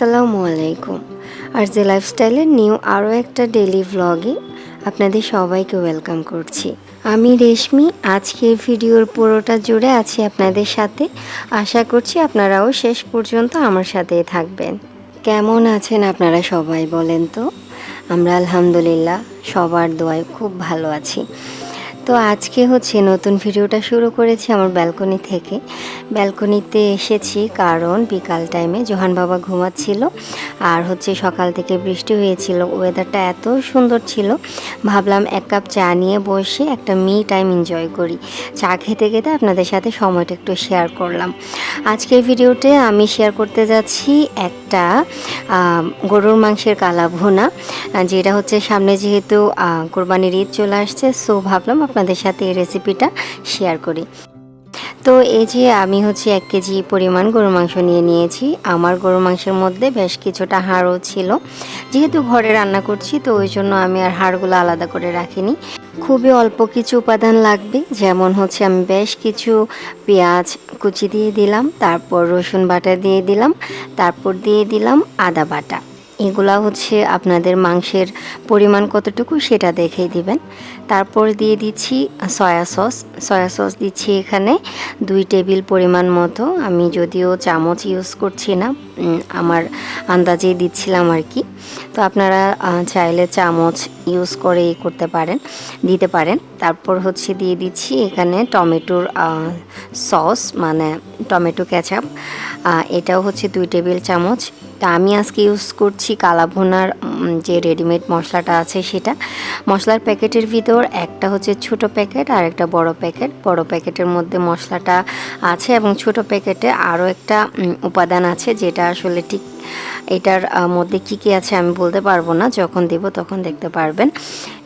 আসসালামু আলাইকুম। আর যে লাইফস্টাইলের নিউ আরও একটা ডেলি ভ্লগে আপনাদের সবাইকে ওয়েলকাম করছি। আমি রেশমি, আজকের ভিডিওর পুরোটা জুড়ে আছি আপনাদের সাথে। আশা করছি আপনারাও শেষ পর্যন্ত আমার সাথেই থাকবেন। কেমন আছেন আপনারা সবাই বলেন তো? আমরা আলহামদুলিল্লাহ সবার দোয়ায় খুব ভালো আছি। তো আজকে হচ্ছে নতুন ভিডিওটা শুরু করেছি আমার ব্যালকনি থেকে। ব্যালকনিতে এসেছি কারণ বিকাল টাইমে জোহান বাবা ঘুমাচ্ছিল আর হচ্ছে সকাল থেকে বৃষ্টি হয়েছিল ওয়েদারটা এত সুন্দর ছিল। ভাবলাম এক কাপ চা নিয়ে বসে একটা মি টাইম এনজয় করি। চা খেতে খেতে আপনাদের সাথে সময়টা একটু শেয়ার করলাম। আজকের ভিডিওতে আমি শেয়ার করতে যাচ্ছি একটা গরুর মাংসের কালা ভুনা যেটা হচ্ছে সামনে যেহেতু কোরবানির ঈদ চলে আসছে সো ভাবলাম আপনাদের সাথে এই রেসিপিটা শেয়ার করি। তো এই যে আমি হচ্ছে এক কেজি পরিমাণ গরু মাংস নিয়ে নিয়েছি। আমার গরু মাংসের মধ্যে বেশ কিছুটা হাড়ও ছিল। যেহেতু ঘরে রান্না করছি, তো ওই জন্য আমি আর হাড়গুলো আলাদা করে রাখিনি। খুবই অল্প কিছু উপাদান লাগবে, যেমন হচ্ছে আমি বেশ কিছু পেঁয়াজ কুচি দিয়ে দিলাম, তারপর রসুন বাটা দিয়ে দিলাম, তারপর দিয়ে দিলাম আদা বাটা। এগুলা হচ্ছে আপনাদের মাংসের পরিমাণ কতটুকু সেটা দেখেই দিবেন। তারপর দিয়ে দিচ্ছি সয়া সস। সয়া সস দিচ্ছি এখানে দুই টেবিল পরিমাণ মতো। আমি যদিও চামচ ইউজ করছি না আমার আন্দাজেই দিচ্ছিলাম আর কি। তো আপনারা চাইলে চামচ ইউজ করে করতে পারেন, দিতে পারেন। তারপর হচ্ছে দিয়ে দিচ্ছি এখানে টমেটোর সস মানে টমেটো ক্যাচাপ এটাও হচ্ছে দুই টেবিল চামচ। তা আমি আজকে ইউজ করছি কালাভুনার যে রেডিমেড মশলাটা আছে সেটা। মশলার প্যাকেটের ভিতর একটা হচ্ছে ছোট প্যাকেট আর একটা বড় প্যাকেট। বড় প্যাকেটের মধ্যে মশলাটা আছে এবং ছোট প্যাকেটে আরও একটা উপাদান আছে যেটা আসলে ঠিক এটার মধ্যে কী কী আছে আমি বলতে পারব না। যখন দেব তখন দেখতে পারবেন।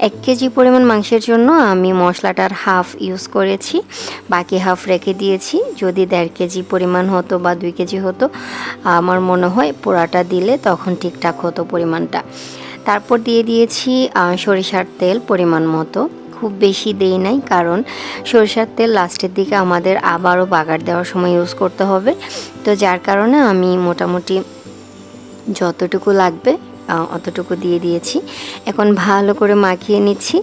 এক কেজি পরিমাণ মাংসের জন্য আমি মশলাটার হাফ ইউজ করেছি। বাকি হাফ রেখে দিয়েছি। যদি দেড় কেজি পরিমাণ হতো বা দুই কেজি হতো, আমার মনে হয় পোড়াটা দিলে তখন ঠিকঠাক হতো পরিমাণটা। তারপর দিয়ে দিয়েছি সরিষার তেল পরিমাণ মতো। খুব বেশি দেই নাই, কারণ সরিষার তেল লাস্টের দিকে আমাদের আবারও বাগার দেওয়ার সময় ইউজ করতে হবে। তো যার কারণে আমি মোটামুটি যতটুকু লাগবে অতটুকু দিয়ে দিয়েছি। এখন ভালো করে মাখিয়ে নিচ্ছি।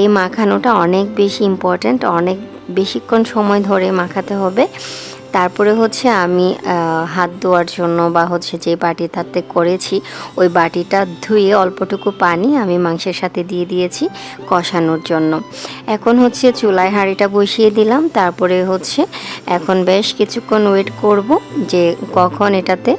এই মাখানোটা অনেক বেশি ইম্পর্ট্যান্ট অনেক বেশিক্ষণ সময় ধরে মাখাতে হবে। তারপরে হচ্ছে আমি হাত ধোয়ার জন্য বা হচ্ছে যে বাটিটাতে করেছি, ওই বাটিটা ধুয়ে অল্পটুকু পানি আমি মাংসের সাথে দিয়ে দিয়েছি কষানোর জন্য। এখন হচ্ছে চুলায় হাঁড়িটা বসিয়ে দিলাম, তারপরে হচ্ছে এখন বেশ কিছুক্ষণ ওয়েট করব যে কখন এটাতে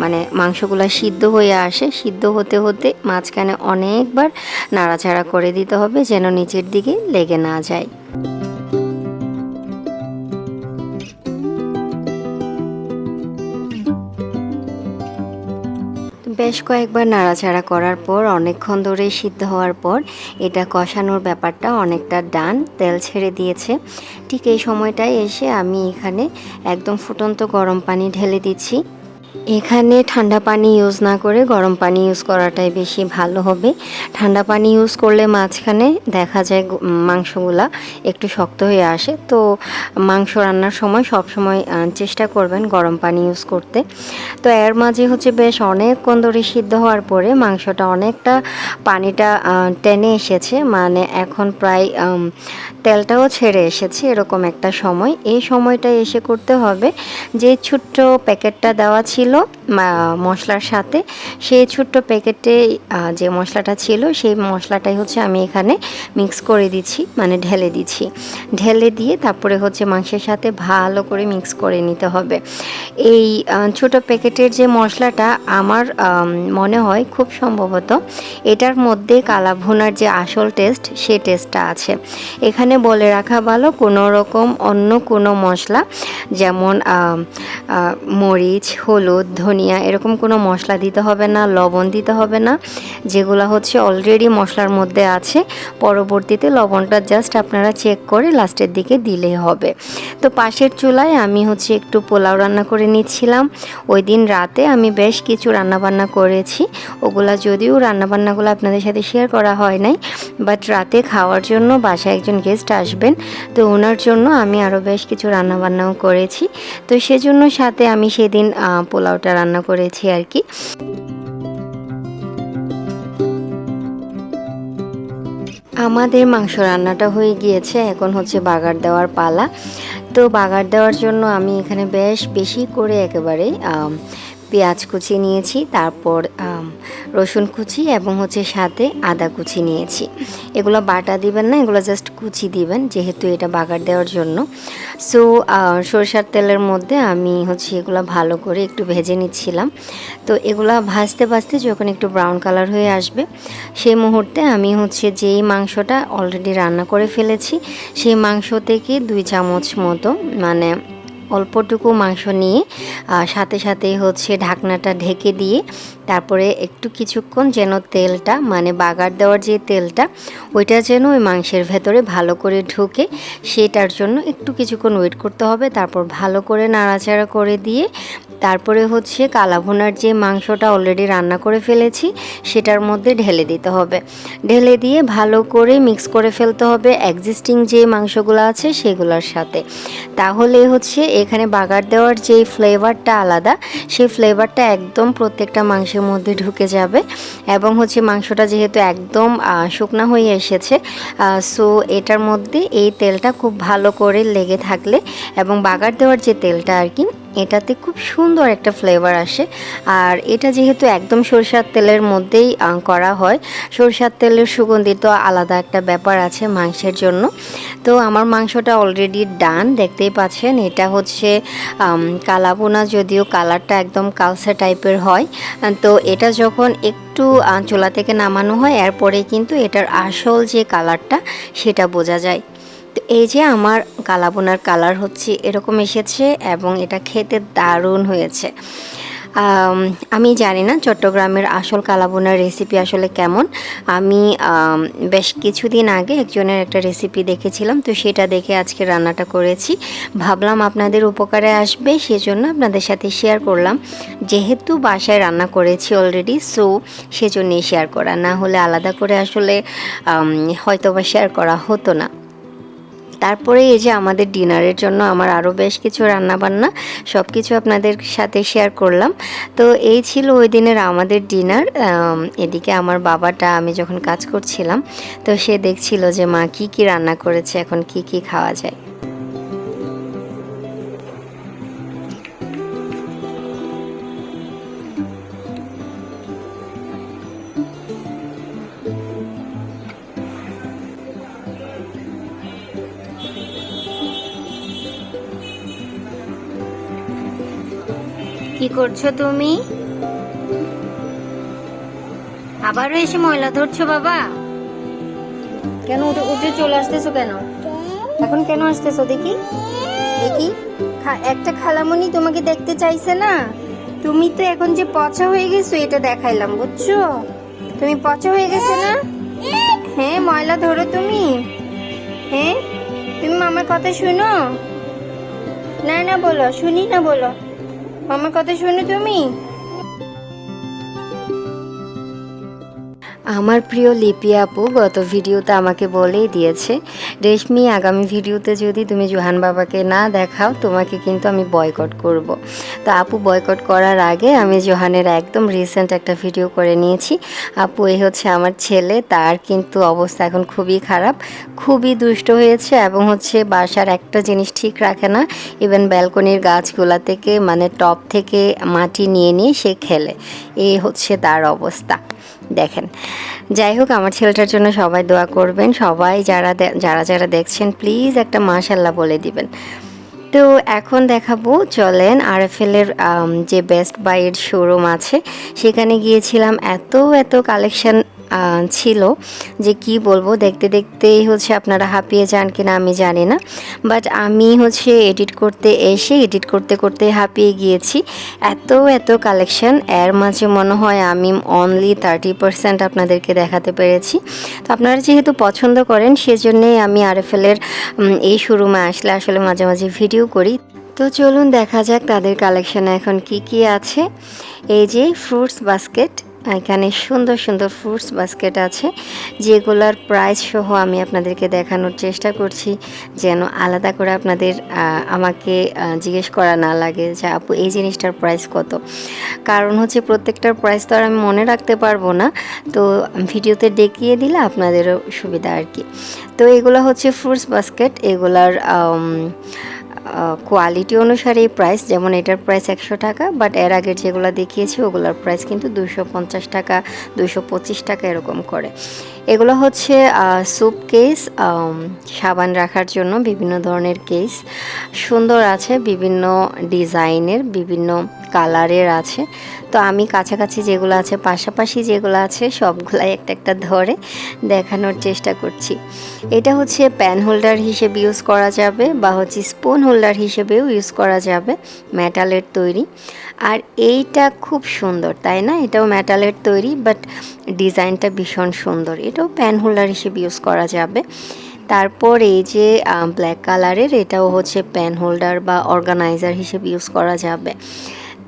মানে মাংসগুলো সিদ্ধ হয়ে আসে। সিদ্ধ হতে হতে মাঝখানে অনেকবার নাড়াচাড়া করে দিতে হবে যেন নিচের দিকে লেগে না যায়। বেশ কয়েকবার নাড়াচাড়া করার পর, অনেকক্ষণ ধরে সিদ্ধ হওয়ার পর, এটা কষানোর ব্যাপারটা অনেকটা ডান, তেল ছেড়ে দিয়েছে। ঠিক এই সময়টায় এসে আমি এখানে একদম ফুটন্ত গরম পানি ঢেলে দিচ্ছি। এখানে ঠান্ডা পানি ইউজ না করে গরম পানি ইউজ করাটাই বেশি ভালো হবে। ঠান্ডা পানি ইউজ করলে মাঝখানে দেখা যায় মাংসগুলা একটু শক্ত হয়ে আসে। তো মাংস রান্নার সময় সব সময় চেষ্টা করবেন গরম পানি ইউজ করতে। তো এর মাঝে হচ্ছে বেশ অনেকক্ষণ ধরে সিদ্ধ হওয়ার পরে মাংসটা অনেকটা পানিটা টেনে এসেছে। মানে এখন প্রায় তেলটাও ছেড়ে এসেছে এরকম একটা সময়। এই সময়টা এসে করতে হবে যে ছোট্ট প্যাকেটটা দেওয়া ছিল মা- মশলার সাথে। সেই ছোট্ট প্যাকেটে যে মশলাটা ছিল, সেই মশলাটাই হচ্ছে আমি এখানে মিক্স করে দিচ্ছি মানে ঢেলে দিচ্ছি। ঢেলে দিয়ে তারপরে হচ্ছে মাংসের সাথে ভালো করে মিক্স করে নিতে হবে। এই ছোট প্যাকেটের যে মশলাটা আমার মনে হয় খুব সম্ভবত এটার মধ্যে কালা ভুনার যে আসল টেস্ট, সে টেস্টটা আছে। এখানে বলে রাখা ভালো, কোনো রকম অন্য কোনো মশলা, যেমন মরিচ, হলুদ ধনিয়া এরকম কোনো মশলা দিতে হবে না, লবণ দিতে হবে না, যেগুলো হচ্ছে অলরেডি মশলার মধ্যে আছে। পরবর্তীতে লবণটা জাস্ট আপনারা চেক করে লাস্টের দিকে দিলেই হবে। তো পাশের চুলায় আমি হচ্ছে একটু পোলাও রান্না করে নিচ্ছিলাম। ওই দিন রাতে আমি বেশ কিছু রান্নাবান্না করেছি। ওগুলা যদিও রান্নাবান্নাগুলো আপনাদের সাথে শেয়ার করা হয় নাই বাট রাতে খাওয়ার জন্য বাসায় একজন গেস্ট আসবেন, তো ওনার জন্য আমি আরও বেশ কিছু রান্নাবান্নাও করেছি। তো সেজন্য সাথে আমি সেদিন পোলাওটা রান্না রান্না করেছি আর কি। আমাদের মাংস রান্নাটা হয়ে গিয়েছে, এখন হচ্ছে বাগার দেওয়ার পালা। তো বাগার দেওয়ার জন্য আমি এখানে বেশ বেশি করে একেবারে পেঁয়াজ কুচি নিয়েছি, তারপর রসুন কুচি এবং হচ্ছে সাথে আদা কুচি নিয়েছি। এগুলো বাটা দিবেন না, এগুলো জাস্ট কুচি দিবেন, যেহেতু এটা বাগার দেওয়ার জন্য। সো সরষার তেলের মধ্যে আমি হচ্ছে এগুলো ভালো করে একটু ভেজে নিচ্ছিলাম। তো এগুলো ভাজতে ভাজতে যখন একটু ব্রাউন কালার হয়ে আসবে, সেই মুহূর্তে আমি হচ্ছে যেই মাংসটা অলরেডি রান্না করে ফেলেছি, সেই মাংস থেকে দুই চামচ মতো মানে অল্পটুকু মাংস নিয়ে সাথে সাথে হচ্ছে ঢাকনাটা ঢেকে দিয়ে তারপরে একটু কিছুক্ষণ যেন তেলটা মানে বাগার দেওয়ার যে তেলটা, ওইটা যেন ওই মাংসের ভেতরে ভালো করে ঢুকে। সেটার জন্য একটু কিছুক্ষণ ওয়েট করতে হবে, তারপর ভালো করে নাড়াচাড়া করে দিয়ে তারপরে হচ্ছে কালাভুনার যে মাংসটা অলরেডি রান্না করে ফেলেছি, সেটার মধ্যে ঢেলে দিতে হবে। ঢেলে দিয়ে ভালো করে মিক্স করে ফেলতে হবে এক্সিস্টিং যে মাংসগুলো আছে সেগুলোর সাথে। তাহলে হচ্ছে এখানে বাগার দেওয়ার যে ফ্লেভারটা আলাদা, সেই ফ্লেভারটা একদম প্রত্যেকটা মাংসের মধ্যে ঢুকে যাবে এবং হচ্ছে মাংসটা যেহেতু একদম শুকনা হয়ে এসেছে সো এটার মধ্যে এই তেলটা খুব ভালো করে লেগে থাকলে এবং বাগার দেওয়ার যে তেলটা আর কি এটাতে খুব সুন্দর একটা ফ্লেভার আসে। আর এটা যেহেতু একদম সরষার তেলের মধ্যেই করা হয়, সরষার তেলের সুগন্ধিত আলাদা একটা ব্যাপার আছে মাংসের জন্য। তো আমার মাংসটা অলরেডি ডান দেখতেই পাচ্ছেন, এটা হচ্ছে কালাবোনা যদিও কালারটা একদম কালসা টাইপের হয়। তো এটা যখন একটু চুলা থেকে নামানো হয়, এরপরে কিন্তু এটার আসল যে কালারটা, সেটা বোঝা যায়। তো এই যে আমার কালাবোনার কালার হচ্ছে এরকম এসেছে এবং এটা খেতে দারুণ হয়েছে। আমি জানি না চট্টগ্রামের আসল কালাবোনার রেসিপি আসলে কেমন। আমি বেশ কিছুদিন আগে একজনের একটা রেসিপি দেখেছিলাম, তো সেটা দেখে আজকে রান্নাটা করেছি। ভাবলাম আপনাদের উপকারে আসবে, সেজন্য আপনাদের সাথে শেয়ার করলাম। যেহেতু বাসায় রান্না করেছি অলরেডি সো সেজন্যই শেয়ার করা। না হলে আলাদা করে আসলে হয়তো বা শেয়ার করা হতো না। তারপরে এই যে আমাদের ডিনারের জন্য আমার আরও বেশ কিছু রান্নাবান্না সব কিছু আপনাদের সাথে শেয়ার করলাম। তো এই ছিল ওই দিনের আমাদের ডিনার এদিকে আমার বাবাটা, আমি যখন কাজ করছিলাম, তো সে দেখছিল যে মা কি কি রান্না করেছে, এখন কি কি খাওয়া যায়। কি করছ তুমি? আবারও এসে ময়লা ধরছো বাবা। কেন উঠে উঠে চলে আসতেছো কেন? এখন কেন আসতেছো দেখি? দেখি। একটা খালামনি তোমাকে দেখতে চাইছে না? তুমি তো এখন যে পচা হয়ে গেছো, এটা দেখাইলাম, বুঝছ? তুমি পচা হয়ে গেছে না? হ্যাঁ ময়লা ধরো তুমি। হ্যাঁ? তুমি মামার কথা শুনো? না না, বলো, শুনি না, বলো। মামার কথা শুনে তুমি? আমার প্রিয় লিপি আপু গত ভিডিওতে আমাকে বলেই দিয়েছে, রেশমি, আগামী ভিডিওতে যদি তুমি জোহান বাবাকে না দেখাও, তোমাকে কিন্তু আমি বয়কট করব। তো আপু বয়কট করার আগে আমি জোহানের একদম রিসেন্ট একটা ভিডিও করে নিয়েছি। আপু এই হচ্ছে আমার ছেলে, তার কিন্তু অবস্থা এখন খুবই খারাপ, খুবই দুষ্ট হয়েছে এবং হচ্ছে বাসার একটা জিনিস ঠিক রাখে না ইভেন ব্যালকনির গাছগুলা থেকে মানে টপ থেকে মাটি নিয়ে নিয়ে সে খেলে। এই হচ্ছে তার অবস্থা। দেখেন যাই হোক, আমার ছেলেটার জন্য সবাই দোয়া করবেন। সবাই যারা যারা যারা দেখছেন প্লিজ একটা মাশাল্লাহ বলে দিবেন। তো এখন দেখাবো, চলেন আর আরএফএলের যে বেস্ট বাইয়ের শোরুম আছে, সেখানে গিয়েছিলাম। এত এত কালেকশন ছিল যে কি বলব, দেখতে দেখতেই হচ্ছে আপনারা হাঁপিয়ে যান কিনা আমি জানি না। বাট আমি হচ্ছে এডিট করতে এসে এডিট করতে করতে হাঁপিয়ে গিয়েছি। এত এত কালেকশন এর মাঝে মনে হয় আমি অনলি থার্টি পার্সেন্ট আপনাদেরকে দেখাতে পেরেছি। তো আপনারা যেহেতু পছন্দ করেন, সেজন্যই আমি আরএফএলের এই শোরুমে আসলে আসলে মাঝে মাঝে ভিডিও করি। তো চলুন দেখা যাক তাদের কালেকশনে এখন কি কি আছে। এই যে ফ্রুটস বাস্কেট এখানে সুন্দর সুন্দর ফ্রুটস বাস্কেট আছে, যেগুলোর প্রাইস সহ আমি আপনাদেরকে দেখানোর চেষ্টা করছি, যেন আলাদা করে আপনাদের আমাকে জিজ্ঞেস করা না লাগে যে আপু এই জিনিসটার প্রাইস কত। কারণ হচ্ছে প্রত্যেকটার প্রাইস তো আর আমি মনে রাখতে পারব না, তো ভিডিওতে দেখিয়ে দিলে আপনাদেরও সুবিধা আর কি। তো এগুলো হচ্ছে ফ্রুটস বাস্কেট এগুলার কোয়ালিটি অনুসারে এই প্রাইস যেমন এটার প্রাইস একশো টাকা বাট এর আগের যেগুলো দেখিয়েছি, ওগুলোর প্রাইস কিন্তু দুশো পঞ্চাশ টাকা দুশো পঁচিশ টাকা এরকম করে। এগুলো হচ্ছে স্যুপ কেস সাবান রাখার জন্য বিভিন্ন ধরনের কেস সুন্দর আছে বিভিন্ন ডিজাইনের বিভিন্ন কালারের আছে। তো আমি কাছাকাছি যেগুলো আছে, পাশাপাশি যেগুলো আছে, সবগুলাই একটা একটা ধরে দেখানোর চেষ্টা করছি। এটা হচ্ছে প্যান হোল্ডার হিসেবে ইউজ করা যাবে বা হচ্ছে স্পুন হোল্ডার হিসেবেও ইউজ করা যাবে মেটালের তৈরি। আর এইটা খুব সুন্দর, তাই না? এটাও মেটালের তৈরি, বাট ডিজাইনটা ভীষণ সুন্দর। এটাও প্যান হোল্ডার হিসেবে ইউজ করা যাবে। তারপর এই যে ব্ল্যাক কালারের, এটাও হচ্ছে প্যান হোল্ডার বা অর্গানাইজার হিসেবে ইউজ করা যাবে।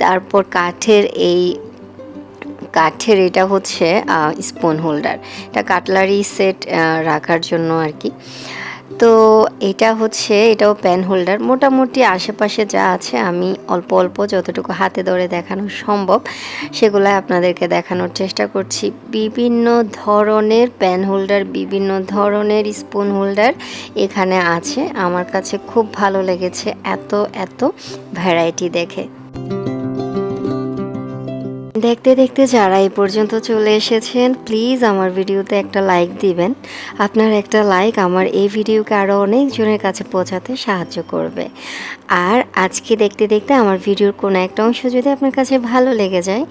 তারপর কাঠের এই কাঠের এটা হচ্ছে স্পুন হোল্ডার এটা কাটলারি সেট রাখার জন্য আর কি। তো এটা হচ্ছে, এটাও প্যান হোল্ডার মোটামুটি আশেপাশে যা আছে, আমি অল্প অল্প যতটুকু হাতে ধরে দেখানো সম্ভব সেগুলো আপনাদেরকে দেখানোর চেষ্টা করছি। বিভিন্ন ধরনের প্যান হোল্ডার বিভিন্ন ধরনের স্পুন হোল্ডার এখানে আছে। আমার কাছে খুব ভালো লেগেছে, এত এত ভ্যারাইটি দেখে। দেখতে দেখতে যারা এই পর্যন্ত চলে এসেছেন প্লিজ আমার ভিডিওতে একটা লাইক দিবেন। আপনার একটা লাইক আমার এই ভিডিওকে আরও অনেকজনের কাছে পৌঁছাতে সাহায্য করবে। আর আজকে দেখতে দেখতে আমার ভিডিওর কোনো একটা অংশ যদি আপনার কাছে ভালো লেগে যায়,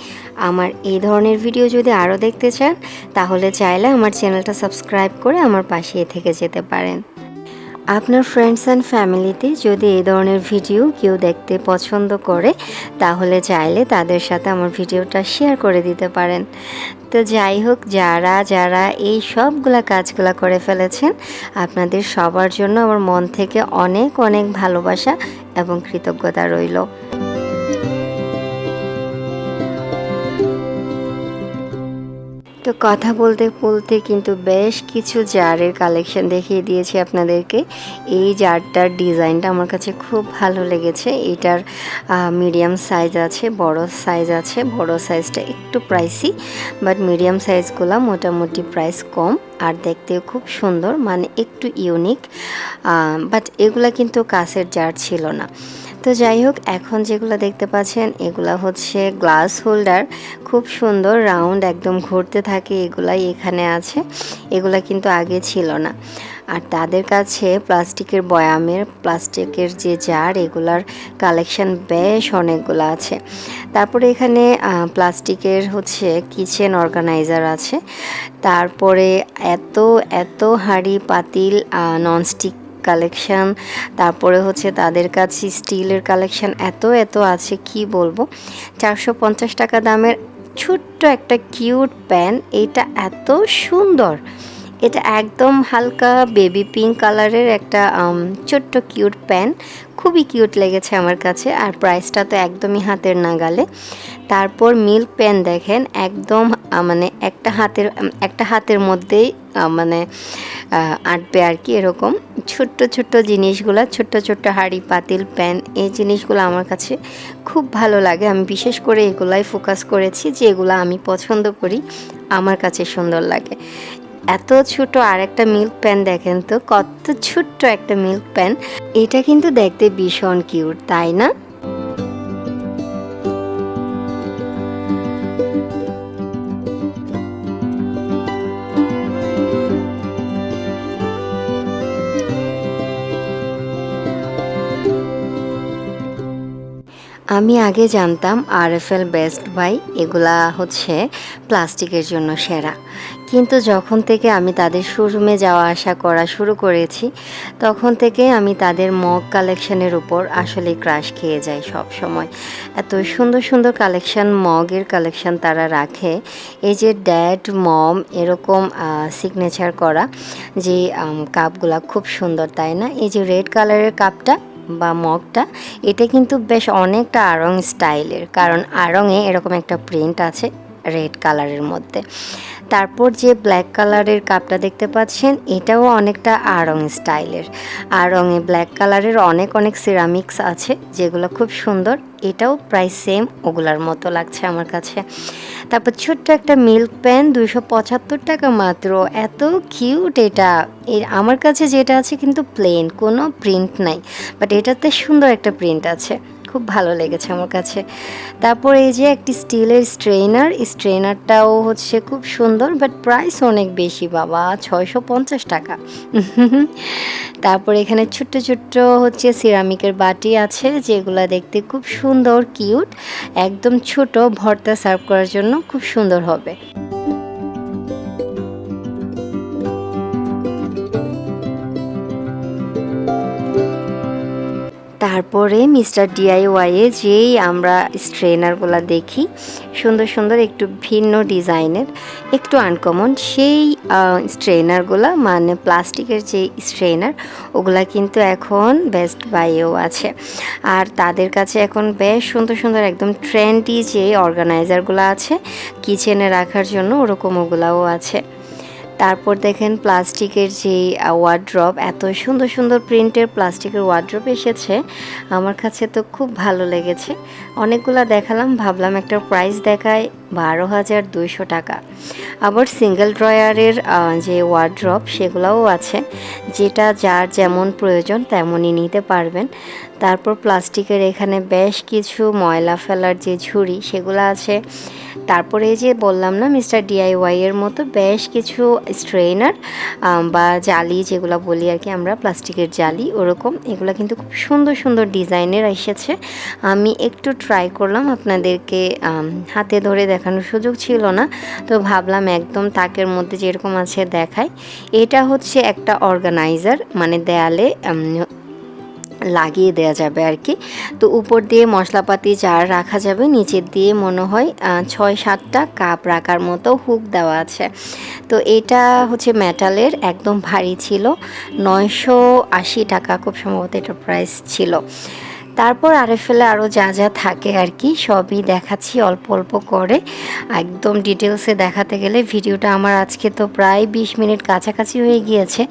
আমার এই ধরনের ভিডিও যদি আরও দেখতে চান, তাহলে চাইলে আমার চ্যানেলটা সাবস্ক্রাইব করে আমার পাশে থেকে যেতে পারেন। আপনার ফ্রেন্ডস অ্যান্ড ফ্যামিলিতে যদি এই ধরনের ভিডিও কেউ দেখতে পছন্দ করে, তাহলে চাইলে তাদের সাথে আমার ভিডিওটা শেয়ার করে দিতে পারেন। তো যাই হোক, যারা যারা এই সবগুলা কাজগুলা করে ফেলেছেন, আপনাদের সবার জন্য আমার মন থেকে অনেক অনেক ভালোবাসা এবং কৃতজ্ঞতা রইল। তো কথা বলতে বলতে কিন্তু বেশ কিছু জারের কালেকশন দেখিয়ে দিয়েছি আপনাদেরকে। এই জারটার ডিজাইনটা আমার কাছে খুব ভালো লেগেছে। এটার মিডিয়াম সাইজ আছে, বড় সাইজ আছে। বড় সাইজটা একটু প্রাইসি বাট মিডিয়াম সাইজগুলো মোটামুটি প্রাইস কম আর দেখতেও খুব সুন্দর মানে একটু ইউনিক বাট এগুলা কিন্তু কাছের জার ছিল না। তো যাই হোক, এখন যেগুলো দেখতে পাচ্ছেন, এগুলা হচ্ছে গ্লাস হোল্ডার। খুব সুন্দর, রাউন্ড একদম ঘুরতে থাকে, এগুলাই এখানে আছে। এগুলা কিন্তু আগে ছিল না। আর তাদের কাছে প্লাস্টিকের বয়ামের, প্লাস্টিকের যে জার, এগুলার কালেকশন বেশ অনেকগুলো আছে। তারপরে এখানে প্লাস্টিকের হচ্ছে কিচেন অর্গানাইজার আছে। তারপরে এত এত হাঁড়ি পাতিল ননস্টিক কালেকশন তারপরে হচ্ছে তাদের কাছে স্টিলের কালেকশান এত এত আছে, কি বলব? চারশো পঞ্চাশ টাকা দামের ছোট্ট একটা কিউট প্যান এটা এত সুন্দর। এটা একদম হালকা বেবি পিঙ্ক কালারের একটা ছোট্ট কিউট প্যান খুবই কিউট লেগেছে আমার কাছে, আর প্রাইসটা তো একদমই হাতের নাগালে। তারপর মিল্ক প্যান দেখেন, একদম মানে একটা হাতের একটা হাতের মধ্যেই মানে আঁটবে আর কি এরকম। ছোট্ট ছোট্ট জিনিসগুলো, ছোট্ট ছোট্ট হাঁড়ি, পাতিল, প্যান, এই জিনিসগুলো আমার কাছে খুব ভালো লাগে। আমি বিশেষ করে এগুলাই ফোকাস করেছি যে এগুলো আমি পছন্দ করি, আমার কাছে সুন্দর লাগে। এত ছোট আর একটা মিল্ক প্যান দেখেন তো, কত ছোট্ট একটা মিল্ক প্যান এটা কিন্তু দেখতে ভীষণ কিউট তাই না? আমি আগে জানতাম R F L best buy এগুলা হচ্ছে প্লাস্টিকের জন্য সেরা। কিন্তু যখন থেকে আমি তাদের শোরুমে যাওয়া আসা করা শুরু করেছি, তখন থেকে আমি তাদের মগ কালেকশনের উপর আসলে ক্রাশ খেয়ে যাই সব সময় এত সুন্দর সুন্দর কালেকশন, মগের কালেকশন তারা রাখে। এই যে ড্যাড, মম এরকম সিগনেচার করা যে কাপগুলা খুব সুন্দর, তাই না? এই যে রেড কালারের কাপটা বা মগটা এটা কিন্তু বেশ অনেকটা আড়ং স্টাইলের। কারণ আড়ংয়ে এরকম একটা প্রিন্ট আছে। রেড কালারের মধ্যে। তারপর যে ব্ল্যাক কালারের কাপটা দেখতে পাচ্ছেন, এটাও অনেকটা আড়ং স্টাইলের। আড়ংয়ে ব্ল্যাক কালারের অনেক অনেক সিরামিক্স আছে, যেগুলো খুব সুন্দর। এটাও প্রায় সেম ওগুলার মতো লাগছে আমার কাছে। তারপর ছোট্ট একটা মিল্ক প্যান দুইশো পঁচাত্তর টাকা মাত্র। এত কিউট এটা। এর আমার কাছে যেটা আছে কিন্তু প্লেন কোনো প্রিন্ট নাই। বাট এটাতে সুন্দর একটা প্রিন্ট আছে। খুব ভালো লেগেছে আমার কাছে। তারপর এই যে একটি স্টিলের স্ট্রেনার স্ট্রেনারটাও হচ্ছে খুব সুন্দর বাট প্রাইস অনেক বেশি বাবা, ছয়শো পঞ্চাশ টাকা। তারপর এখানে ছোট্ট ছোট্ট হচ্ছে সিরামিকের বাটি আছে, যেগুলো দেখতে খুব সুন্দর কিউট একদম ছোট, ভর্তা সার্ভ করার জন্য খুব সুন্দর হবে। তারপরে মিস্টার ডিআইওয়াইয়ে যেই আমরা স্ট্রেনারগুলো দেখি, সুন্দর সুন্দর একটু ভিন্ন ডিজাইনের, একটু আনকমন সেই স্ট্রেনারগুলো মানে প্লাস্টিকের যে স্ট্রেনার ওগুলা কিন্তু এখন বেস্ট বাইয়েও আছে। আর তাদের কাছে এখন বেশ সুন্দর সুন্দর একদম ট্রেন্ডি যে অর্গানাইজারগুলো আছে কিচেনে রাখার জন্য ওরকম ওগুলাও আছে। তারপর দেখেন প্লাস্টিকের যে ওয়ার্ড্রপ এত সুন্দর সুন্দর প্রিন্টের প্লাস্টিকের ওয়ার্ড্রপ এসেছে। আমার কাছে তো খুব ভালো লেগেছে। অনেকগুলো দেখালাম, ভাবলাম একটা প্রাইস দেখায় বারো হাজার দুইশো টাকা। আবার সিঙ্গেল ড্রয়ারের যে ওয়ার্ড্রপ সেগুলোও আছে। যেটা যার যেমন প্রয়োজন তেমনই নিতে পারবেন। তারপর প্লাস্টিকের এখানে বেশ কিছু ময়লা ফেলার যে ঝুড়ি, সেগুলো আছে। তারপরে এই যে বললাম না, মিস্টার ডিআইওয়াই এর মতো বেশ কিছু স্ট্রেনার বা জালি যেগুলো বলি আর কি আমরা, প্লাস্টিকের জালি ওরকম, এগুলো কিন্তু খুব সুন্দর সুন্দর ডিজাইনের এসেছে। আমি একটু ট্রাই করলাম, আপনাদেরকে হাতে ধরে দেখানোর সুযোগ ছিল না, তো ভাবলাম একদম তাকের মধ্যে যেরকম আছে দেখাই। এটা হচ্ছে একটা অর্গানাইজার মানে দেয়ালে লাগিয়ে দেওয়া যাবে আর কি। তো উপর দিয়ে মশলাপাতি চার রাখা যাবে, নিচের দিয়ে মনে হয় ছয় সাতটা কাপ রাখার মতো হুক দেওয়া আছে। তো এটা হচ্ছে মেটালের একদম ভারী ছিল, নয়শো আশি টাকা খুব সম্ভবত এটা প্রাইস ছিল। তারপর আরএফএলে আরও যা যা থাকে আর কি সবই দেখাচ্ছি অল্প অল্প করে। একদম ডিটেলসে দেখাতে গেলে ভিডিওটা আমার আজকে তো প্রায় বিশ মিনিট কাছাকাছি হয়ে গিয়েছে।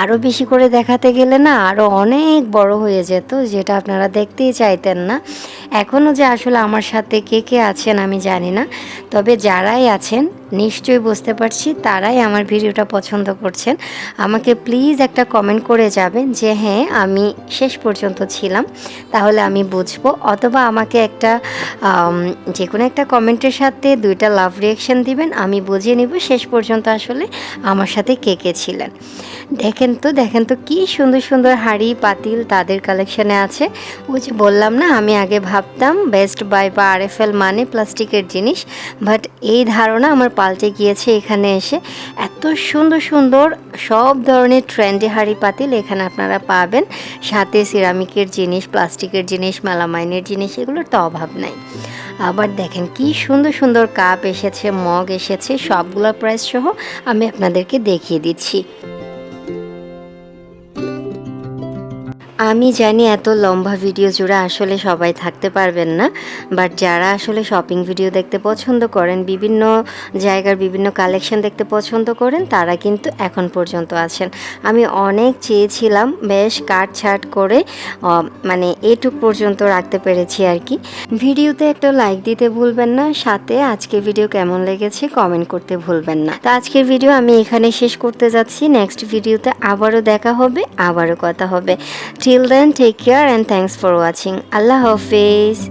আরও বেশি করে দেখাতে গেলে না আরও অনেক বড় হয়ে যেত, যেটা আপনারা দেখতেই চাইতেন না। এখনও যে আসলে আমার সাথে কে কে আছেন আমি জানি না, তবে যারাই আছেন নিশ্চয়ই বুঝতে পারছি, তারাই আমার ভিডিওটা পছন্দ করছেন। আমাকে প্লিজ একটা কমেন্ট করে যাবেন যে হ্যাঁ আমি শেষ পর্যন্ত ছিলাম, তাহলে আমি বুঝব। অথবা আমাকে একটা যে কোনো একটা কমেন্টের সাথে দুইটা লাভ রিয়াকশান দিবেন, আমি বুঝিয়ে নিব শেষ পর্যন্ত আসলে আমার সাথে কে কে ছিলেন। দেখেন তো দেখেন তো কি সুন্দর সুন্দর হাড়ি পাতিল তাদের কালেকশানে আছে। ওই যে বললাম না, আমি আগে ভাবতাম বেস্ট বাই বা আরএফএল মানে প্লাস্টিকের জিনিস। বাট এই ধারণা আমার পাল্টে গিয়েছে এখানে এসে। এত সুন্দর সুন্দর সব ধরনের ট্রেন্ডি হাড়ি পাতিল এখানে আপনারা পাবেন। সাথে সিরামিকের জিনিস প্লাস্টিকের জিনিস মালামাইনের জিনিস, এগুলোর তো অভাব নাই। আবার দেখেন কি সুন্দর সুন্দর কাপ এসেছে মগ এসেছে, সবগুলোর প্রাইস সহ আমি আপনাদেরকে দেখিয়ে দিচ্ছি। আমি জানি এত লম্বা ভিডিও জুড়ে আসলে সবাই থাকতে পারবেন না বাট যারা আসলে শপিং ভিডিও দেখতে পছন্দ করেন, বিভিন্ন জায়গার বিভিন্ন কালেকশন দেখতে পছন্দ করেন, তারা কিন্তু এখন পর্যন্ত আছেন। আমি অনেক চেয়েছিলাম বেশ কাট ছাট করে মানে এটুক পর্যন্ত রাখতে পেরেছি আর কি। ভিডিওতে একটা লাইক দিতে ভুলবেন না, সাথে আজকে ভিডিও কেমন লেগেছে কমেন্ট করতে ভুলবেন না। তো আজকের ভিডিও আমি এখানে শেষ করতে যাচ্ছি নেক্সট ভিডিওতে আবারও দেখা হবে, আবারও কথা হবে। Till then, take care and thanks for watching. Allah Hafiz.